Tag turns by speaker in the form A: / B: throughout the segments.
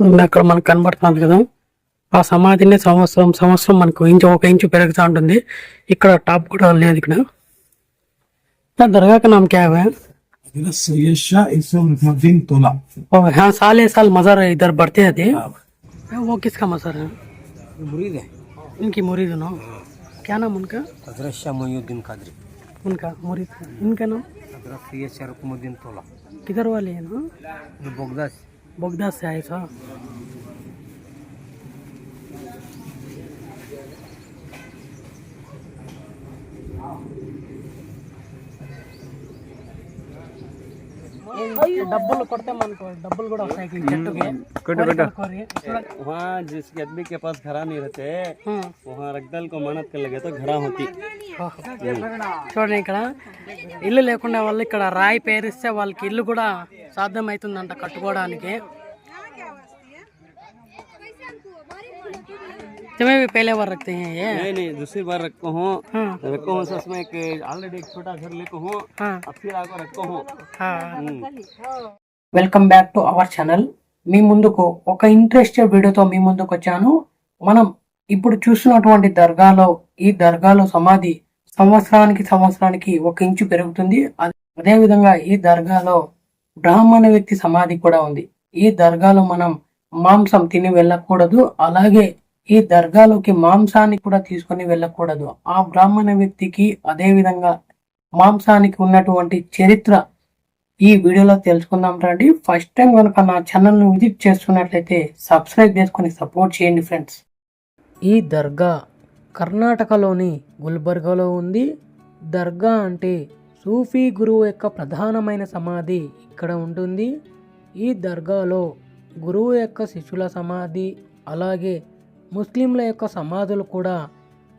A: ఉంది అక్కడ మనకు కనబడుతుంది కదా ఆ సమాధిని సంవత్సరం సంవత్సరం మనకు ఇంచు ఒక ఇంచు పెరుగుతూ ఉంటుంది ఇక్కడ టాప్ కూడా లేదు ఇక్కడ क्या दरगाह का नाम क्या है
B: हजरत सैयद शाह इसमुद्दीन तोला
A: और हाँ साल ए साल मज़ार इधर बढ़ते रहते हैं वो किसका मज़ार है
C: मुरीद है
A: इनकी मुरीद नो क्या नाम उनका
C: हजरत शाह मोहुद्दीन कादरी
A: उनका मुरीद इनका नाम
C: हजरत सैयद शाह रुकमुद्दीन तोला
A: किधर वाले हैं ना
C: ये बोगदा से
A: बगदाद से आए డబ్బులు కొడితే మనకు డబ్బులు కూడా వస్తాయి ఈ చెట్టుకి కోరి కోరి.
D: वहाँ जिस आदमी के पास घरा नहीं रहते
A: హ్మ్.
D: वहाँ रगदल को मेहनत कर लगे तो घरा होती
A: చూడండి ఇక్కడ ఇల్లు లేకుండా వాళ్ళు ఇక్కడ రాయి పేరిస్తే వాళ్ళకి ఇల్లు కూడా సాధ్యం అవుతుందంట కట్టుకోవడానికి तुम्हें भी पहले बार रखते हैं ये
D: नहीं नहीं दूसरी बार रखो हूँ
A: हाँ
D: रखो हूँ सच में एक ऑलरेडी एक छोटा घर लेको हूँ
A: हाँ
D: अब फिर आकर रखो हूँ
A: welcome back to our channel మీ ముందుకు ఒక ఇంట్రెస్టెడ్ వీడియోతో మీ ముందుకు వచ్చాను మనం ఇప్పుడు చూస్తున్నటువంటి దర్గాలో ఈ దర్గాలో సమాధి సంవత్సరానికి సంవత్సరానికి ఒక ఇంచు పెరుగుతుంది అదే- అదే విధంగా ఈ దర్గాలో బ్రాహ్మణ వ్యక్తి సమాధి కూడా ఉంది ఈ దర్గాలో మనం మాంసం తిని వెళ్ళకూడదు అలాగే ఈ దర్గాలోకి మాంసాన్ని కూడా తీసుకొని వెళ్ళకూడదు. ఆ బ్రాహ్మణ వ్యక్తికి అదే విధంగా మాంసానికి ఉన్నటువంటి చరిత్ర ఈ వీడియోలో తెలుసుకుందాం రండి. ఫస్ట్ టైం కనుక నా ఛానల్ను విజిట్ చేస్తున్నట్లయితే సబ్స్క్రైబ్ చేసుకుని సపోర్ట్ చేయండి ఫ్రెండ్స్. ఈ దర్గా కర్ణాటకలోని గుల్బర్గాలో ఉంది. దర్గా అంటే సూఫీ గురువు యొక్క ప్రధానమైన సమాధి ఇక్కడ ఉంటుంది. ఈ దర్గాలో గురువు యొక్క శిష్యుల సమాధి అలాగే ముస్లింల యొక్క సమాధులు కూడా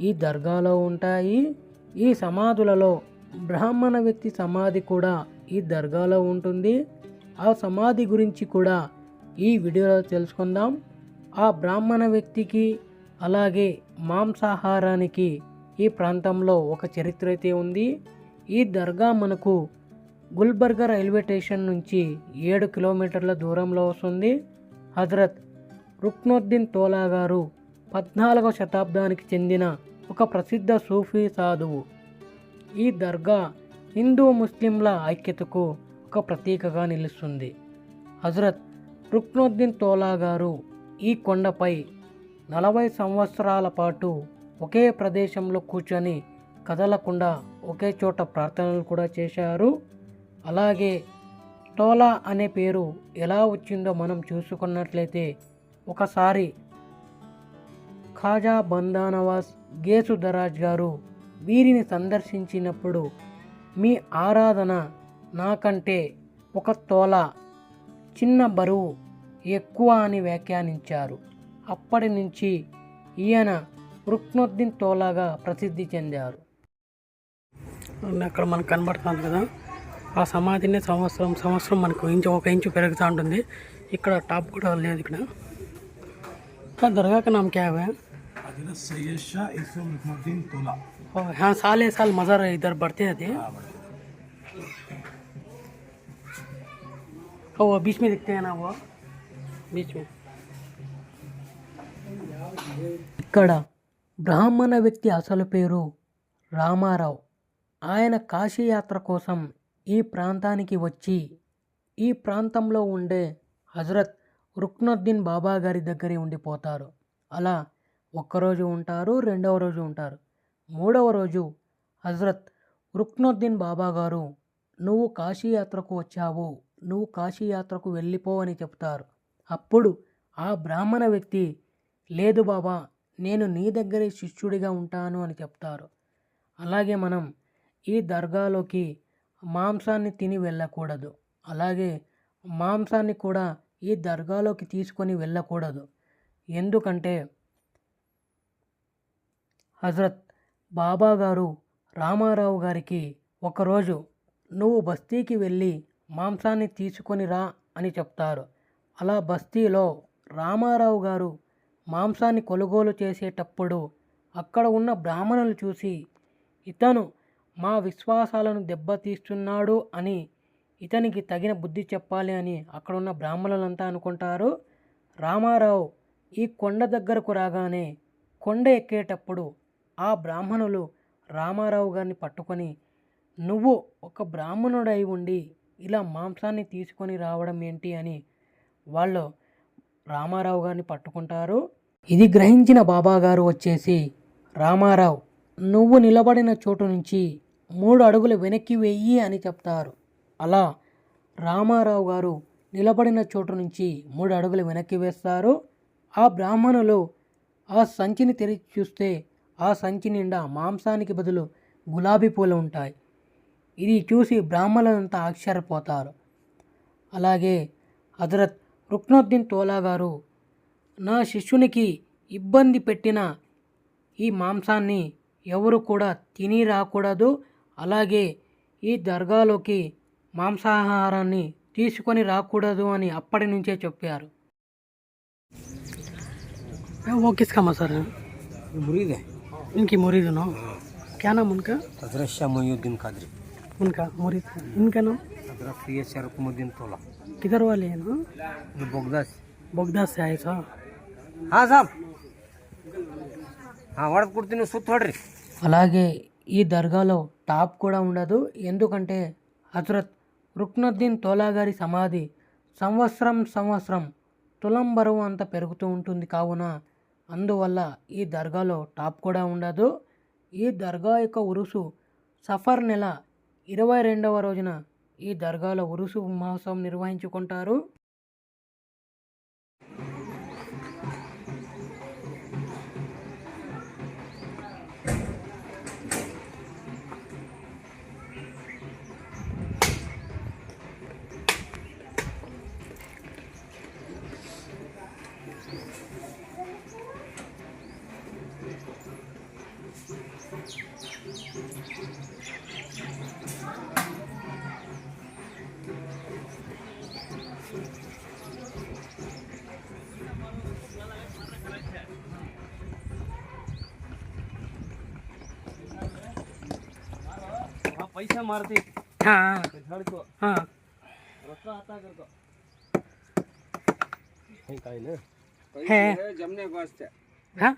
A: ఈ దర్గాలో ఉంటాయి. ఈ సమాధులలో బ్రాహ్మణ వ్యక్తి సమాధి కూడా ఈ దర్గాలో ఉంటుంది. ఆ సమాధి గురించి కూడా ఈ వీడియోలో తెలుసుకుందాం. ఆ బ్రాహ్మణ వ్యక్తికి అలాగే మాంసాహారానికి ఈ ప్రాంతంలో ఒక చరిత్ర అయితే ఉంది. ఈ దర్గా మనకు గుల్బర్గా రైల్వే స్టేషన్ నుంచి ఏడు కిలోమీటర్ల దూరంలో వస్తుంది. హజరత్ రుక్నుద్దీన్ తోలా గారు పద్నాలుగవ శతాబ్దానికి చెందిన ఒక ప్రసిద్ధ సూఫీ సాధువు. ఈ దర్గా హిందూ ముస్లింల ఐక్యతకు ఒక ప్రతీకగా నిలుస్తుంది. హజరత్ రుక్నుద్దీన్ తోలా గారు ఈ కొండపై నలభై సంవత్సరాల పాటు ఒకే ప్రదేశంలో కూర్చొని కదలకుండా ఒకే చోట ప్రార్థనలు కూడా చేశారు. అలాగే టోలా అనే పేరు ఎలా వచ్చిందో మనం చూసుకున్నట్లయితే ఒకసారి ఖాజా బందానవాస్ గేసుధరాజ్ గారు వీరిని సందర్శించినప్పుడు మీ ఆరాధన నాకంటే ఒక తోల చిన్న బరువు ఎక్కువ అని వ్యాఖ్యానించారు. అప్పటి నుంచి ఈయన రుక్నుద్దీన్ తోలాగా ప్రసిద్ధి చెందారు. అక్కడ మనకు కనబడుతుంది కదా ఆ సమాధిని సంవత్సరం సంవత్సరం మనకు ఇంచు ఒక ఇంచు పెరుగుతూ ఉంటుంది. ఇక్కడ టాప్ కూడా లేదు ఇక్కడ. దర్గాకి క్యాబ్
B: हजरत सैयद शाह इसमुद्दीन तोला
A: और हाँ साल ए साल मज़ार इधर बढ़ते रहते हैं और वो बीच में दिखते हैं ना वो बीच में ఇక్కడ బ్రాహ్మణ వ్యక్తి అసలు పేరు రామారావు ఆయన కాశీయాత్ర కోసం ఈ ప్రాంతానికి వచ్చి ఈ ప్రాంతంలో ఉండే హజరత్ రుక్నుద్దీన్ బాబా గారి దగ్గరే ఉండిపోతారు అలా ఒక్కరోజు ఉంటారు రెండవ రోజు ఉంటారు. మూడవ రోజు హజరత్ రుక్నుద్దీన్ బాబా గారు నువ్వు కాశీయాత్రకు వచ్చావు నువ్వు కాశీయాత్రకు వెళ్ళిపో అని చెప్తారు. అప్పుడు ఆ బ్రాహ్మణ వ్యక్తి లేదు బాబా నేను నీ దగ్గరే శిష్యుడిగా ఉంటాను అని చెప్తారు. అలాగే మనం ఈ దర్గాలోకి మాంసాన్ని తిని వెళ్ళకూడదు. అలాగే మాంసాన్ని కూడా ఈ దర్గాలోకి తీసుకొని వెళ్ళకూడదు. ఎందుకంటే హజరత్ బాబా గారు రామారావు గారికి ఒకరోజు నువ్వు బస్తీకి వెళ్ళి మాంసాన్ని తీసుకొని రా అని చెప్తారు. అలా బస్తీలో రామారావు గారు మాంసాన్ని కొనుగోలు చేసేటప్పుడు అక్కడ ఉన్న బ్రాహ్మణులు చూసి ఇతను మా విశ్వాసాలను దెబ్బతీస్తున్నాడు అని ఇతనికి తగిన బుద్ధి చెప్పాలి అని అక్కడ ఉన్న బ్రాహ్మణులంతా అనుకుంటారు. రామారావు ఈ కొండ దగ్గరకు రాగానే కొండ ఎక్కేటప్పుడు ఆ బ్రాహ్మణులు రామారావు గారిని పట్టుకొని నువ్వు ఒక బ్రాహ్మణుడై ఉండి ఇలా మాంసాన్ని తీసుకొని రావడం ఏంటి అని వాళ్ళు రామారావు గారిని పట్టుకుంటారు. ఇది గ్రహించిన బాబాగారు వచ్చేసి రామారావు నువ్వు నిలబడిన చోటు నుంచి మూడు అడుగులు వెనక్కి వెయ్యి అని చెప్తారు. అలా రామారావు గారు నిలబడిన చోటు నుంచి మూడు అడుగులు వెనక్కి వేస్తారు. ఆ బ్రాహ్మణులు ఆ సంచిని తెరిచి చూస్తే ఆ సంచి నిండా మాంసానికి బదులు గులాబీ పూలు ఉంటాయి. ఇది చూసి బ్రాహ్మణులంతా ఆశ్చర్యపోతారు. అలాగే హజరత్ రుక్నుద్దీన్ తోలా గారు నా శిష్యునికి ఇబ్బంది పెట్టిన ఈ మాంసాన్ని ఎవరు కూడా తిని రాకూడదు. అలాగే ఈ దర్గాలోకి మాంసాహారాన్ని తీసుకొని రాకూడదు అని అప్పటి నుంచే చెప్పారు. ఓకే
C: ఇస్కమ్మా సార్. మురిగిదే?
A: इनकी मुरीद नो क्या नाम उनका
C: हजरत शाह मोयुद्दीन कादरी
A: उनका मुरीद इनका नाम
C: हजरत सैयद शाह रुकमुद्दीन तोला
A: किधर वाले हैं ना
C: ये बोगदा से
A: बगदाद से आए था
C: हाँ साहब हाँ వడద కుర్తిని సుత్తోడ్రి
A: అలాగే ఈ దర్గాలో టాప్ కూడా ఉండదు ఎందుకంటే హజరత్ రుక్నుద్దీన్ తోలా గారి సమాధి సంవత్సరం సంవత్సరం తులం బరువు అంత పెరుగుతూ ఉంటుంది కావున అందువల్ల ఈ దర్గాలో టాప్ కూడా ఉండదు. ఈ దర్గా యొక్క ఉరుసు సఫర్ నెల ఇరవై రెండవ రోజున ఈ దర్గాలో ఉరుసు మహోత్సవం నిర్వహించుకుంటారు.
D: पैसा मारती
A: हाँ।
D: को।
A: हाँ।
D: आता को
A: है।
B: जमने के
A: हाँ।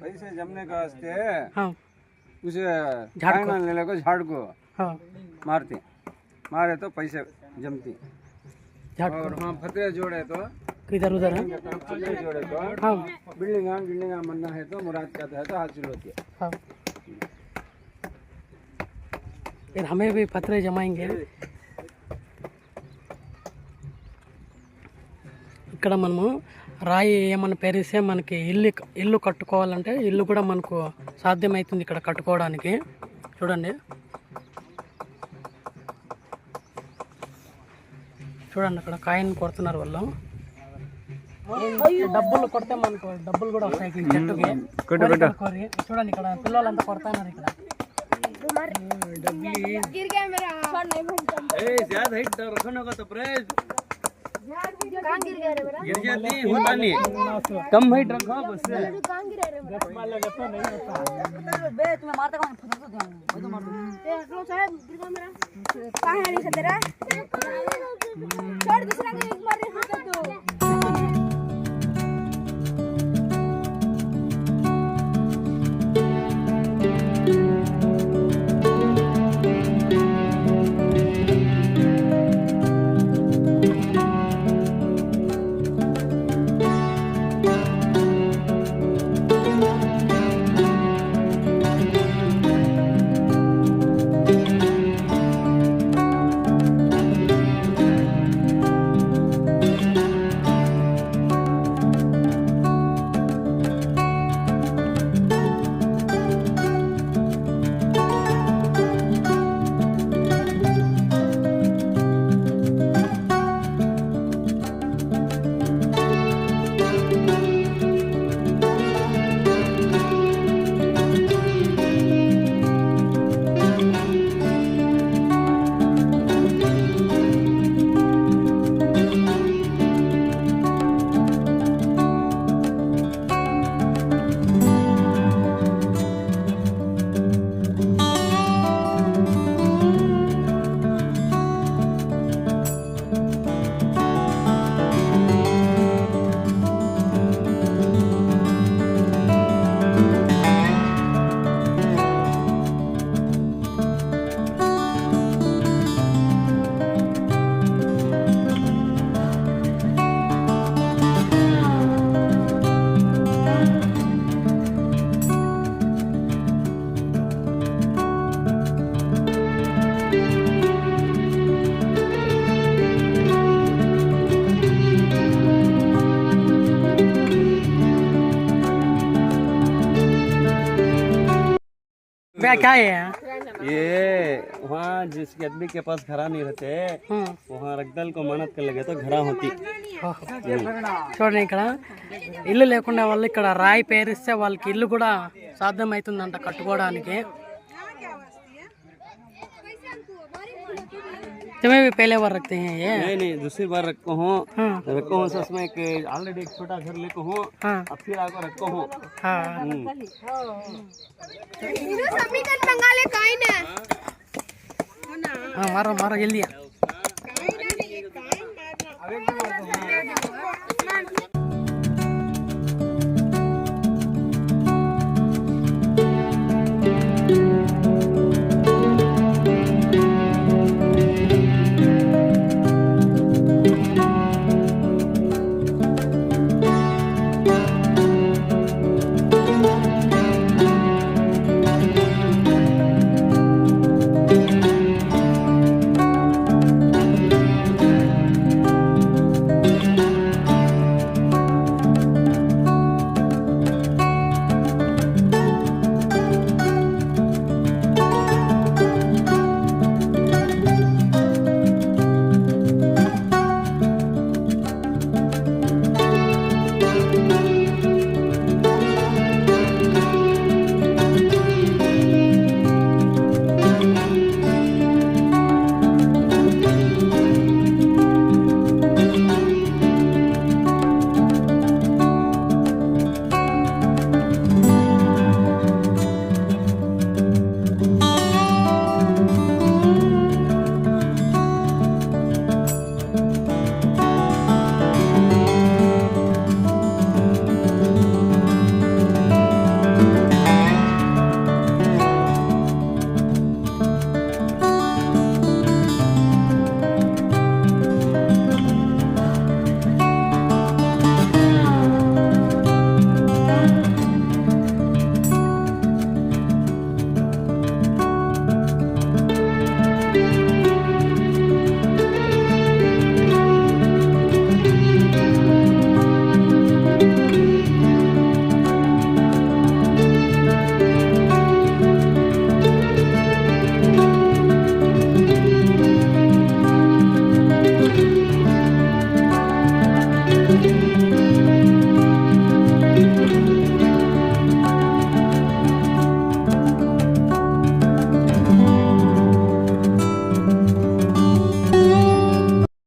B: पैसे जमने के वास्ते।
A: हाँ।
B: उसे
A: झाड़ को।
B: ले को झाड़ को।
A: हाँ।
B: मारते। मारे तो पैसे जमती। और हाँ फतेह जोड़े तो।
A: किधर उधर है?
B: जोड़े तो।
A: हाँ।
B: बिल्डिंग बिल्डिंग बनना है तो मुराद कहता है तो हासिल होती है।
A: हाँ। फिर हमें भी पत्रे जमाएंगे ఇక్కడ మనము రాయి ఏమన్నా పెరిస్తే మనకి ఇల్లు ఇల్లు కట్టుకోవాలంటే ఇల్లు కూడా మనకు సాధ్యమవుతుంది ఇక్కడ కట్టుకోవడానికి చూడండి చూడండి అక్కడ కాయని కొడుతున్నారు వాళ్ళు డబ్బులు కొడితే మనకు డబ్బులు కూడా వస్తాయి ఈ చెట్టుకి కోరికలు కోరి చూడండి ఇక్కడ పిల్లలంతా కొడుతున్నారు ఇక్కడ मार हाँ,
E: गिर गया मेरा। छोड़ नहीं भाई
D: ए ज़्यादा हिट रखने का तो प्रेज तो
E: कहाँ गिर गया रे बड़ा
D: गिर गया नहीं। होता नहीं कम हिट रखो बस
E: कहाँ गिरा रे बड़ा मार
D: लगा तो नहीं होता। बे तुम्हें मारता कौन? फंसा तो ध्यान। वो तो मार दो
E: ए रो साहब गिर गया मेरा। कहाँ है नहीं खतरा? हाँ। छोड़ दूसरा को एक मार दे। तो
F: क्या क्या है
D: ये वहाँ जिसके आदमी के पास घरा नहीं रहते
F: हम्म,
D: वहाँ रगदल को मन्नत कर लगे तो घरा होती
F: చూడండి ఇక్కడ ఇల్లు లేకుండా వాళ్ళు ఇక్కడ రాయి పేరిస్తే వాళ్ళకి ఇల్లు కూడా సాధ్యం అవుతుందంట కట్టుకోవడానికి तुम्हें भी पहले बार रखते हैं ये।
D: नहीं नहीं दूसरी बार रखो हो।
F: हाँ।
D: रखो हो में एक ऑलरेडी एक छोटा घर लेको हो।
F: हाँ।
D: अब फिर आगे रखो हो।
F: हाँ।
G: समीकरण मंगा ले काई ने।
F: हाँ मारो मारो जल्दी